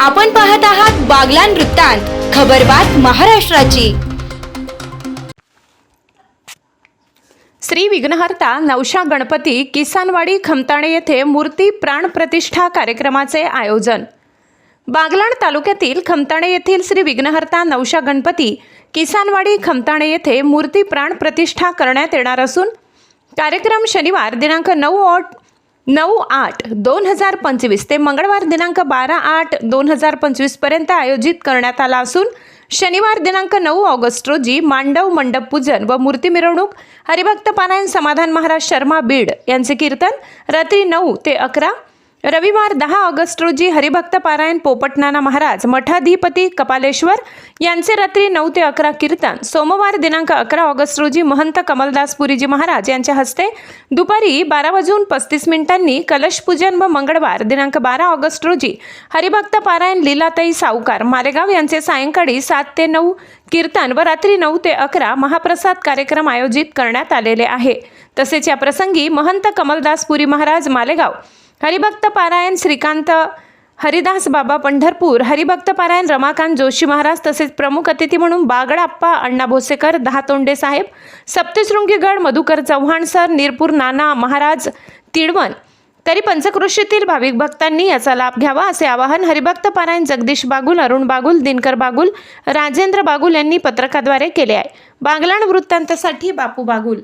आपण पाहत आहात बागलान वृत्तांत खबरबात महाराष्ट्राची. श्री विघ्नहर्ता नवशा गणपती किसानवाडी खमताणे येथे मूर्ती प्राणप्रतिष्ठा कार्यक्रमाचे आयोजन. बागलाण तालुक्यातील खमताणे येथील श्री विघ्नहर्ता नवशा गणपती किसानवाडी खमताणे येथे मूर्ती प्राणप्रतिष्ठा करण्यात येणार असून कार्यक्रम शनिवार दिनांक नऊ ऑट नऊ आठ दोन हजार पंचवीस ते मंगळवार दिनांक बारा आठ दोन हजार पंचवीसपर्यंत आयोजित करण्यात आला असून शनिवार दिनांक नऊ ऑगस्ट रोजी मांडव मंडप पूजन व मूर्ती मिरवणूक हरिभक्त पारायण समाधान महाराज शर्मा बीड यांचे कीर्तन रात्री नऊ ते अकरा रविवार दहा ऑगस्ट रोजी हरिभक्त पारायण पोपटनाना महाराज मठाधिपती कपालेश्वर यांचे रात्री नऊ ते अकरा कीर्तन. सोमवार दिनांक अकरा ऑगस्ट रोजी महंत कमलदास पुरीजी महाराज यांच्या हस्ते दुपारी बारा वाजून पस्तीस मिनिटांनी कलशपूजन व मंगळवार दिनांक बारा ऑगस्ट रोजी हरिभक्त पारायण लीलाताई सावकार मालेगाव यांचे सायंकाळी सात ते नऊ कीर्तन व रात्री नऊ ते अकरा महाप्रसाद कार्यक्रम आयोजित करण्यात आलेले आहे. तसेच या प्रसंगी महंत कमलदास पुरी महाराज मालेगाव हरिभक्त पारायण श्रीकांत हरिदास बाबा पंढरपूर हरिभक्त पारायण रमाकांत जोशी महाराज तसेच प्रमुख अतिथी म्हणून बागडाप्पा अण्णा भोसेकर दहा तोंडे साहेब सप्तशृंगीगड मधुकर चव्हाण सर निरपूर नाना महाराज तिडवण तरी पंचकृषीतील भाविक भक्तांनी याचा लाभ घ्यावा असे आवाहन हरिभक्त पारायण जगदीश बागुल अरुण बागुल दिनकर बागुल राजेंद्र बागुल यांनी पत्रकाद्वारे केले आहे. बागलाण वृत्तांतासाठी बापू बागुल.